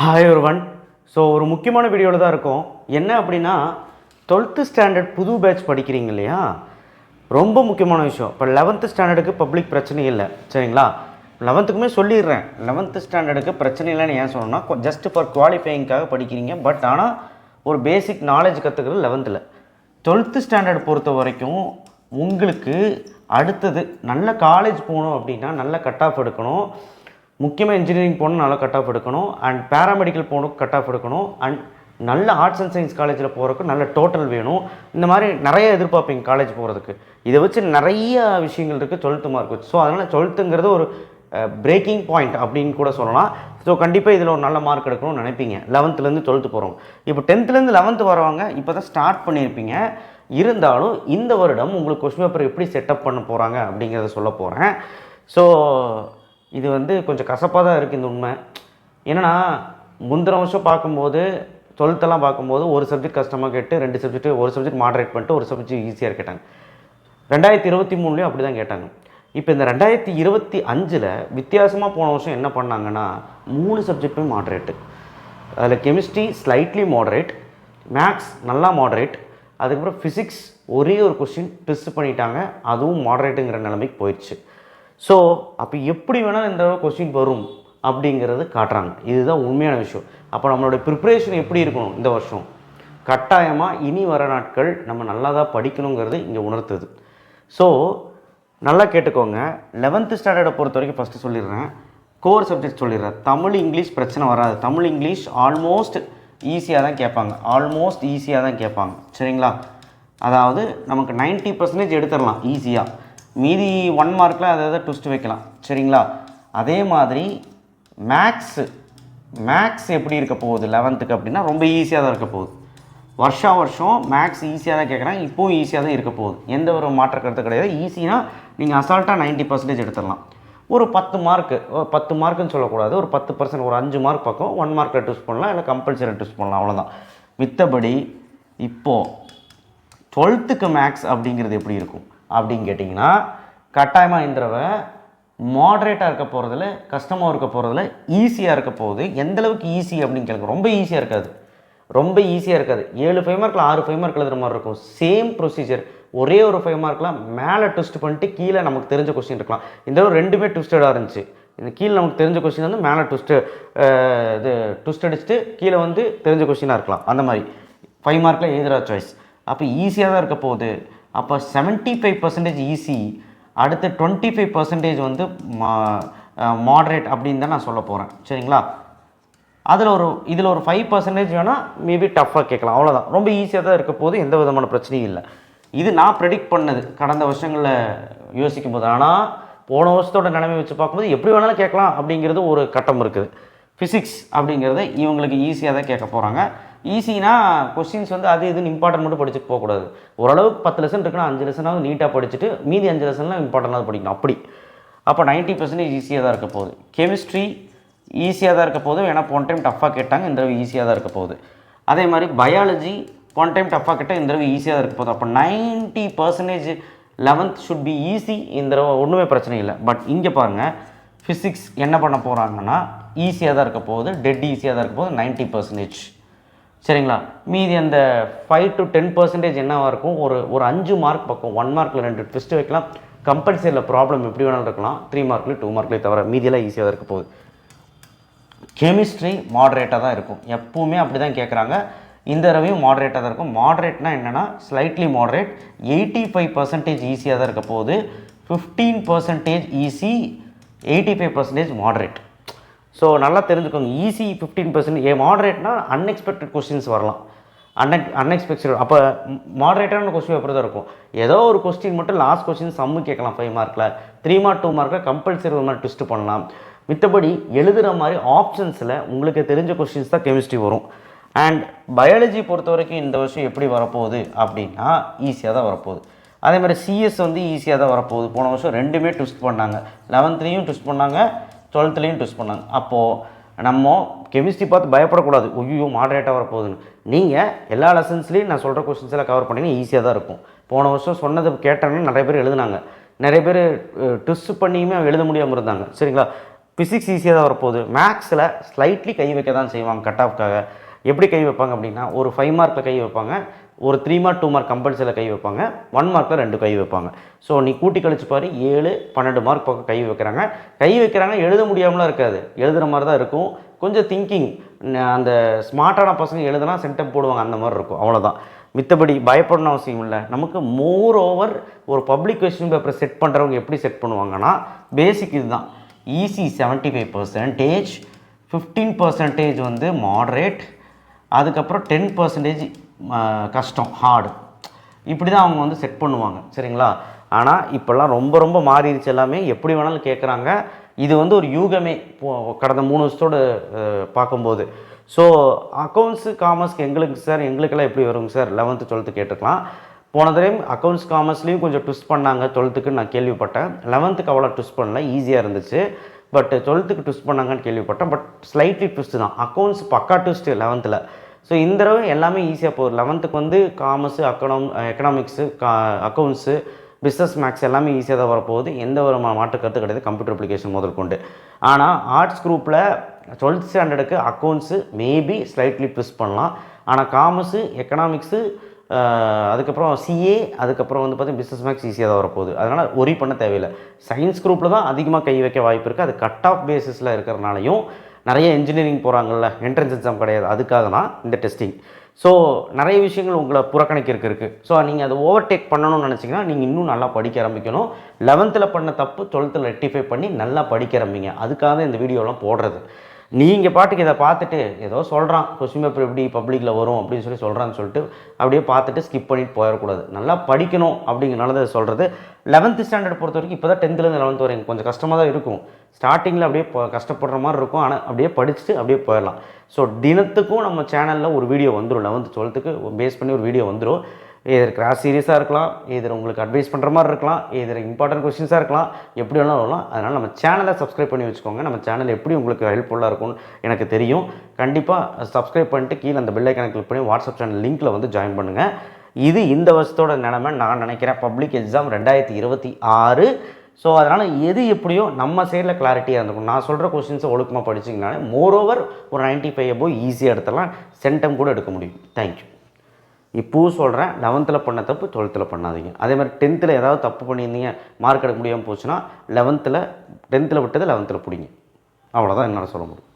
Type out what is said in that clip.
Hi ஒருவன் so ஒரு முக்கியமான வீடியோவில் தான் இருக்கும். என்ன அப்படின்னா டுவெல்த்து ஸ்டாண்டர்ட் புது பேட்ச் படிக்கிறீங்க இல்லையா? ரொம்ப முக்கியமான விஷயம். இப்போ லெவன்த்து ஸ்டாண்டர்டுக்கு பப்ளிக் பிரச்சனை இல்லை. சரிங்களா? லெவன்த்துக்குமே சொல்லிடுறேன். லெவன்த்து ஸ்டாண்டர்டுக்கு பிரச்சனை இல்லைன்னு ஏன் சொன்னோன்னா ஜஸ்ட் ஃபார் குவாலிஃபையிங்காக படிக்கிறீங்க. பட் ஆனால் ஒரு பேசிக் நாலேஜ் கற்றுக்கிறது லெவன்த்தில் டுவெல்த்து ஸ்டாண்டர்ட் பொறுத்த வரைக்கும் உங்களுக்கு அடுத்தது நல்ல காலேஜ் போகணும் அப்படின்னா நல்ல கட் ஆஃப் எடுக்கணும். முக்கியமாக இன்ஜினியரிங் போகணும் நல்லா கட் ஆஃப் எடுக்கணும். அண்ட் பேராமெடிக்கல் போகணும் கட் ஆஃப் எடுக்கணும். அண்ட் நல்ல ஆர்ட்ஸ் அண்ட் சயின்ஸ் காலேஜில் போகிறதுக்கு நல்ல டோட்டல் வேணும். இந்த மாதிரி நிறைய எதிர்பார்ப்பீங்க காலேஜ் போகிறதுக்கு இதை வச்சு நிறைய விஷயங்கள் இருக்குது டுவெல்த்து மார்க் வச்சு. ஸோ அதனால் டுவெல்த்துங்கிறது ஒரு பிரேக்கிங் பாயிண்ட் அப்படின்னு கூட சொல்லலாம். ஸோ கண்டிப்பாக இதில் ஒரு நல்ல மார்க் எடுக்கணும்னு நினைப்பீங்க. லெவன்த்துலேருந்து டுவெல்த்து போகிறோம் இப்போ டென்த்துலேருந்து லெவன்த்து வரவங்க இப்போ தான் ஸ்டார்ட் பண்ணியிருப்பீங்க. இருந்தாலும் இந்த வருடம் உங்களுக்கு கொஸ்டின் பேப்பர் எப்படி செட்டப் பண்ண போகிறாங்க அப்படிங்கிறத சொல்ல போகிறேன் ஸோ இது வந்து கொஞ்சம் கசப்பாக தான் இருக்குது இந்த உண்மை. என்னன்னா முந்தின வருஷம் பார்க்கும்போது டுவெல்த்தெல்லாம் பார்க்கும்போது ஒரு சப்ஜெக்ட் கஷ்டமாக கேட்டு ரெண்டு சப்ஜெக்ட் ஒரு சப்ஜெக்ட் மாடரேட் பண்ணிட்டு ஒரு சப்ஜெக்ட் ஈஸியாக கேட்டாங்க. ரெண்டாயிரத்தி இருபத்தி மூணுலேயும் அப்படி தான் கேட்டாங்க. இப்போ இந்த ரெண்டாயிரத்தி இருபத்தி அஞ்சில் வித்தியாசமாக போன வருஷம் என்ன பண்ணாங்கன்னா மூணு சப்ஜெக்ட்டுமே மாடரேட்டு அதில் கெமிஸ்ட்ரி ஸ்லைட்லி மாடரேட் மேக்ஸ் நல்லா மாடரேட் அதுக்கப்புறம் ஃபிசிக்ஸ் ஒரே ஒரு கொஸ்டின் ட்விஸ்ட் பண்ணிட்டாங்க அதுவும் மாடரேட்டுங்கிற நிலைமைக்கு போயிடுச்சு. ஸோ அப்போ எப்படி வேணாலும் இந்த கொஸ்டின் வரும் அப்படிங்கிறது காட்டுறாங்க. இதுதான் உண்மையான விஷயம். அப்போ நம்மளுடைய ப்ரிப்ரேஷன் எப்படி இருக்கணும் இந்த வருஷம்? கட்டாயமாக இனி வர நாட்கள் நம்ம நல்லா தான் படிக்கணுங்கிறது இங்கே உணர்த்துது. ஸோ நல்லா கேட்டுக்கோங்க. லெவன்த்து ஸ்டாண்டர்டை பொறுத்த வரைக்கும் ஃபஸ்ட்டு சொல்லிடுறேன். கோர் சப்ஜெக்ட் சொல்லிடுறேன். தமிழ் இங்கிலீஷ் பிரச்சனை வராது. தமிழ் இங்கிலீஷ் ஆல்மோஸ்ட் ஈஸியாக தான் கேட்பாங்க. ஆல்மோஸ்ட் ஈஸியாக தான் கேட்பாங்க. சரிங்களா? அதாவது நமக்கு 90% பர்சன்டேஜ் எடுத்துடலாம் ஈஸியாக மீதி ஒன் மார்க்கில் அதை எதாவது ட்விஸ்ட் வைக்கலாம். சரிங்களா? அதே மாதிரி மேக்ஸு மேக்ஸ் எப்படி இருக்க போகுது லெவன்த்துக்கு அப்படின்னா ரொம்ப ஈஸியாக தான் இருக்க போகுது. வருஷா வருஷம் மேக்ஸ் ஈஸியாக தான் கேட்குறாங்க. இப்போவும் ஈஸியாக தான் இருக்க போகுது. எந்த ஒரு மாற்ற கருத்து கிடையாது. ஈஸினா நீங்கள் அசால்ட்டாக 90% பர்சன்டேஜ் எடுத்துடலாம். ஒரு பத்து மார்க்கு பத்து மார்க்குன்னு சொல்லக்கூடாது. ஒரு பத்து பர்சன்ட் ஒரு அஞ்சு மார்க் பக்கம் ஒன் மார்க்கில் டூஸ் பண்ணலாம். இல்லை கம்பல்சரி டூஸ் பண்ணலாம். அவ்வளோதான் மித்தபடி இப்போது டுவெல்த்துக்கு மேக்ஸ் அப்படிங்கிறது எப்படி இருக்கும்? அப்படின்னு கேட்டிங்கன்னா கட்டாயமாக இந்த தடவை மாட்ரேட்டாக இருக்க போகிறதுல கஷ்டமாக இருக்க போகிறதுல ஈஸியாக இருக்க போகுது. எந்தளவுக்கு ஈஸி அப்படின்னு கேளுங்க. ரொம்ப ஈஸியாக இருக்காது. ரொம்ப ஈஸியாக இருக்காது. ஏழு ஃபைவ் மார்க்கில் ஆறு ஃபைவ் மார்க் எழுதுற மாதிரி இருக்கும். சேம் ப்ரொசீஜர் ஒரே ஒரு ஃபைவ் மார்க்கில் மேலே ட்விஸ்ட் பண்ணிட்டு கீழே நமக்கு தெரிஞ்ச கொஸ்டின் இருக்கலாம். இந்த தடவை ரெண்டுமே ட்விஸ்டடாக இருந்துச்சு. இந்த கீழே நமக்கு தெரிஞ்ச கொஸ்டின் வந்து மேலே ட்விஸ்ட்டு இது ட்விஸ்ட் அடிச்சுட்டு கீழே வந்து தெரிஞ்ச கொஸ்டினாக இருக்கலாம். அந்த மாதிரி. ஃபைவ் மார்க்கில் எழுதுகிற சாய்ஸ் அப்போ ஈஸியாக தான் இருக்க போகுது. அப்போ செவன்ட்டி ஃபைவ் பர்சன்டேஜ் ஈஸி அடுத்து டுவெண்ட்டி ஃபைவ் பர்சன்டேஜ் வந்து மாட்ரேட் அப்படின்னு தான் நான் சொல்ல போகிறேன் சரிங்களா? அதில் ஒரு இதில் ஒரு ஃபைவ் பர்சன்டேஜ் வேணால் மேபி டஃப்பாக கேட்கலாம். அவ்வளோதான் ரொம்ப ஈஸியாக தான் இருக்க போது எந்த விதமான பிரச்சனையும் இல்லை. இது நான் ப்ரெடிக்ட் பண்ணது கடந்த வருஷங்களில் யோசிக்கும் போது. ஆனால் போன வருஷத்தோட நிலைமை வச்சு பார்க்கும்போது எப்படி வேணாலும் கேட்கலாம் அப்படிங்கிறது ஒரு கட்டம் இருக்குது. ஃபிசிக்ஸ் அப்படிங்கிறத இவங்களுக்கு ஈஸியாக தான் கேட்க போகிறாங்க ஈஸினா கொஸ்டின்ஸ் வந்து அது இதுன்னு இம்பார்ட்டன்ட் மட்டும் படிச்சுட்டு போகக்கூடாது. ஓரளவுக்கு பத்து லெசன் இருக்குன்னா அஞ்சு லெசனாவது நீட்டாக படிச்சுட்டு மீதி அஞ்சு லெசன்லாம் இம்பார்ட்டண்டாக படிக்கணும். அப்படி. அப்போ 90% பர்சன்டேஜ் ஈஸியாக தான் இருக்க போகுது. கெமிஸ்ட்ரி ஈஸியாக தான் இருக்க போகுது. ஏன்னா போன டைம் டஃப்பாக கேட்டாங்க இந்த தடவை ஈஸியாக தான் இருக்க போகுது. அதே மாதிரி பயாலஜி போன டைம் டஃப்பாக கேட்டால் இந்த தடவை ஈஸியாக தான் இருக்க போகுது. அப்போ 90% percentage eleventh should be easy இந்த தடவை ஒன்றுமே பிரச்சனை இல்லை. பட் இங்கே பாருங்கள் ஃபிசிக்ஸ் என்ன பண்ண போகிறாங்கன்னா ஈஸியாக தான் இருக்க போகுது. டெட் ஈஸியாக தான் இருக்க போகுது. 90% பர்சன்டேஜ் சரிங்களா? மீதி அந்த ஃபைவ் டு டென் பர்சன்டேஜ் என்னவாக இருக்கும்? ஒரு ஒரு அஞ்சு மார்க் பக்கம் ஒன் மார்க்கில் ரெண்டு ட்விஸ்ட் வைக்கலாம். கம்பல்சரியில் ப்ராப்ளம் எப்படி வேணாலும் இருக்கலாம். த்ரீ மார்க்லேயும் டூ மார்க்லேயும் தவிர மீதியெல்லாம் ஈஸியாக தான் இருக்க போகுது. கெமிஸ்ட்ரி மாடரேட்டாக தான் இருக்கும். எப்பவுமே அப்படி தான் கேட்குறாங்க இந்த தடவையும் மாடரேட்டாக தான் இருக்கும். மாடரேட்னா என்னென்னா slightly moderate eighty five percentage ஈஸியாக தான் இருக்க போகுது. Fifteen percentage easy eighty five percentage moderate so நல்லா தெரிஞ்சுக்கோங்க. ஈஸி ஃபிஃப்டீன் பர்சன்ட் ஏ மாடரேட்னா அன்எக்ஸ்பெக்டட் கொஸ்டின்ஸ் வரலாம். அன்எக் அன்எக்ஸ்பெக்டட் அப்போ மாடரேட்டான கொஸ்டின் எப்படி தான் இருக்கும். ஏதோ ஒரு கொஸ்டின் மட்டும் லாஸ்ட் கொஸ்டின் சம்மு கேட்கலாம். ஃபைவ் மார்க்கில் த்ரீ மார்க் டூ மார்க்கில் கம்பல்சரி ஒரு மாதிரி ட்விஸ்ட் பண்ணலாம். மித்தபடி எழுதுகிற மாதிரி ஆப்ஷன்ஸில் உங்களுக்கு தெரிஞ்ச கொஸ்டின்ஸ் தான் கெமிஸ்ட்ரி வரும். அண்ட் பயாலஜி பொறுத்த வரைக்கும் இந்த வருஷம் எப்படி வரப்போகுது அப்படின்னா ஈஸியாக தான் வரப்போகுது. அதே மாதிரி சிஎஸ் வந்து ஈஸியாக தான் வரப்போகுது. போன வருஷம் ரெண்டுமே ட்விஸ்ட் பண்ணாங்க. லெவன்த்லேயும் ட்விஸ்ட் பண்ணாங்க. டுவெல்த்லேயும் ட்விஸ்ட் பண்ணாங்க. அப்போது நம்ம கெமிஸ்ட்ரி பார்த்து பயப்படக்கூடாது. ஐயோ மாடரேட்டாக வரப்போகுதுன்னு. நீங்கள் எல்லா லெசன்ஸ்லேயும் நான் சொல்கிற கொஸ்டின்ஸ் எல்லாம் கவர் பண்ணிங்கன்னா ஈஸியாக தான் இருக்கும். போன வருஷம் சொன்னது கேட்டோன்னு நிறைய பேர் எழுதுனாங்க. நிறைய பேர் ட்விஸ்ட் பண்ணியுமே எழுத முடியாமல் இருந்தாங்க. சரிங்களா? ஃபிசிக்ஸ் ஈஸியாக தான் வரப்போகுது. மேக்ஸில் ஸ்லைட்லி கை வைக்க தான் செய்வாங்க கட் ஆஃப்காக எப்படி கை வைப்பாங்க அப்படின்னா ஒரு ஃபைவ் மார்க்கில் கை வைப்பாங்க. ஒரு த்ரீ மார்க் டூ மார்க் கம்பல்சரியில் கை வைப்பாங்க. ஒன் மார்க்கில் ரெண்டு கை வைப்பாங்க. ஸோ நீ கூட்டி கழிச்சு பாரு ஏழு பன்னெண்டு மார்க் பக்கம் கை வைக்கிறாங்க. கை வைக்கிறாங்க எழுத முடியாமலாம் இருக்காது. எழுதுகிற மாதிரி தான் இருக்கும். கொஞ்சம் திங்கிங் அந்த ஸ்மார்ட்டான பசங்க எழுதுனா சென்டம் போடுவாங்க அந்த மாதிரி இருக்கும். அவ்வளோதான் மித்தபடி பயப்படணும் அவசியம் இல்லை. நமக்கு மோர் ஓவர் ஒரு பப்ளிக் கொஸ்டின் பேப்பரை செட் பண்ணுறவங்க எப்படி செட் பண்ணுவாங்கன்னா பேசிக் இதுதான். Easy seventy five percentage fifteen percentage வந்து மாடரேட் அதுக்கப்புறம் டென் பர்சன்டேஜ் கஷ்டம் ஹார்டு இப்படி தான் அவங்க வந்து செட் பண்ணுவாங்க சரிங்களா? ஆனால் இப்போல்லாம் ரொம்ப ரொம்ப மாறிடுச்சு எல்லாமே. எப்படி வேணாலும் கேட்குறாங்க இது வந்து ஒரு யூகமே போ- கடந்த மூணு வருஷத்தோட பார்க்கும்போது. ஸோ அக்கௌண்ட்ஸு காமர்ஸ்க்கு எங்களுக்கு சார் எங்களுக்கெல்லாம் எப்படி வருங்க சார் லெவன்த்து டுவெல்த்து கேட்டுக்கலாம். போன தடவை அக்கௌண்ட்ஸ் காமர்ஸ்லேயும் கொஞ்சம் ட்விஸ்ட் பண்ணாங்க டுவெல்த்துக்குன்னு நான் கேள்விப்பட்டேன். லெவன்த்துக்கு அவ்வளோ ட்விஸ்ட் பண்ணல ஈஸியாக இருந்துச்சு. பட் டுவெல்த்துக்கு ட்விஸ்ட் பண்ணாங்கன்னு கேள்விப்பட்டேன். பட் ஸ்லைட்லி ட்விஸ்ட்டு தான். அக்கௌண்ட்ஸ் பக்கா ட்விஸ்ட்டு லெவன்த்தில் ஸோ இந்த தடவை எல்லாமே ஈஸியாக போகுது. லெவன்த்துக்கு வந்து காமர்ஸு அக்கௌனம் எக்கனாமிக்ஸு கா அக்கௌண்ட்ஸு பிஸ்னஸ் மேக்ஸ் எல்லாமே ஈஸியாக தான் வரப்போகுது. எந்த ஒரு மாற்று கருத்து கிடையாது. கம்ப்யூட்டர் அப்ளிகேஷன் முதல் கொண்டு ஆனால் ஆர்ட்ஸ் குரூப்பில் டுவெல்த் ஸ்டாண்டர்டுக்கு அக்கௌண்ட்ஸு மேபி ஸ்லைட்லி ட்விஸ்ட் பண்ணலாம். ஆனால் காமர்ஸு எக்கனாமிக்ஸு அதுக்கப்புறம் சிஏ அதுக்கப்புறம் வந்து பார்த்தீங்கன்னா பிஸ்னஸ் மேக்ஸ் ஈஸியாக தான் வரப்போகுது. அதனால் ஒரி பண்ண தேவையில்லை. சயின்ஸ் குரூப்பில் தான் அதிகமாக கை வைக்க வாய்ப்பு இருக்குது அது கட் ஆஃப் பேசிஸில் இருக்கிறனாலையும் நிறைய இன்ஜினியரிங் போகிறாங்கல்ல என்ட்ரன்ஸ் எக்ஸாம் கிடையாது. அதுக்காக தான் இந்த டெஸ்டிங் ஸோ நிறைய விஷயங்கள் உங்களை புறக்கணிக்கிறதுக்கு இருக்குது ஸோ நீங்கள் அதை ஓவர்டேக் பண்ணணும்னு நினச்சிங்கன்னா நீங்கள் இன்னும் நல்லா படிக்க ஆரம்பிக்கணும். லெவன்த்தில் பண்ண தப்பு டுவெல்த்தில் ரெக்டிஃபை பண்ணி நல்லா படிக்க ஆரம்பிங்க. அதுக்காக தான் இந்த வீடியோலாம் போடுறது. நீங்கள் பாட்டுக்கு இதை பார்த்துட்டு ஏதோ சொல்கிறான் கொஸ்டின் பேப்பர் எப்படி பப்ளிக்கில் வரும் அப்படின்னு சொல்லி சொல்கிறான்னு சொல்லிட்டு அப்படியே பார்த்துட்டு ஸ்கிப் பண்ணிட்டு போயிடக்கூடாது. நல்லா படிக்கணும் அப்படிங்கிறனால தான் சொல்கிறது லெவன்த்து ஸ்டாண்டர்ட் பொறுத்த வரைக்கும் இப்போ தான் டென்த்துலேருந்து லெவன்த் வரைக்கும் கொஞ்சம் கஷ்டமாக தான் இருக்கும். ஸ்டார்டிங்கில் அப்படியே கஷ்டப்படுற மாதிரி இருக்கும். ஆனால் அப்படியே படிச்சுட்டு அப்படியே போயிடலாம். ஸோ தினத்துக்கும் நம்ம சேனலில் ஒரு வீடியோ வந்துடும் லெவன்த்து டுவெல்த்துக்கு பேஸ் பண்ணி ஒரு வீடியோ வந்துடும் இதர் கிராஸ் சீரியஸாக இருக்கலாம் இதர் உங்களுக்கு அட்வைஸ் பண்ணுற மாதிரி இருக்கலாம் இதர் இம்பார்ட்டன்ட் கொஸ்டின்ஸாக இருக்கலாம் எப்படி வேணாலும் வரலாம். அதனால் நம்ம சேனலை சப்ஸ்கிரைப் பண்ணி வச்சுக்கோங்க. நம்ம சேனல் எப்படி உங்களுக்கு ஹெல்ப்ஃபுல்லாக இருக்கும்னு எனக்கு தெரியும். கண்டிப்பாக சப்ஸ்கிரைப் பண்ணிட்டு கீழே அந்த பெல் ஐக்கனை கிளிக் பண்ணி வாட்ஸ்அப் சேனல் லிங்க்கில் வந்து ஜாயின் பண்ணுங்கள் இது இந்த வருஷத்தோட நிலைமை நான் நினைக்கிறேன். பப்ளிக் எக்ஸாம் ரெண்டாயிரத்தி இருபத்தி ஆறு. ஸோ அதனால் எது எப்படியோ நம்ம சைடில் கிளாரிட்டியாக இருந்துக்கும் நான் சொல்கிற கொஸ்டின்ஸை ஒழுக்கமாக படிச்சிங்கனாலே மோரோவர் ஒரு 95 ஃபைவ் அபோவ் ஈஸியாக எடுத்துடலாம். சென்டம் கூட எடுக்க முடியும். தேங்க்யூ இப்போவும் சொல்கிறேன் லெவன்த்தில் பண்ண தப்பு டுவெல்த்தில் பண்ணாதீங்க. அதே மாதிரி டென்த்தில் ஏதாவது தப்பு பண்ணியிருந்தீங்க மார்க் எடுக்க முடியாமல் போச்சுன்னா லெவன்த்தில் டென்த்தில் விட்டது லெவன்த்தில் பிடிங்க. அவ்வளோதான் என்னால் சொல்ல முடியும்.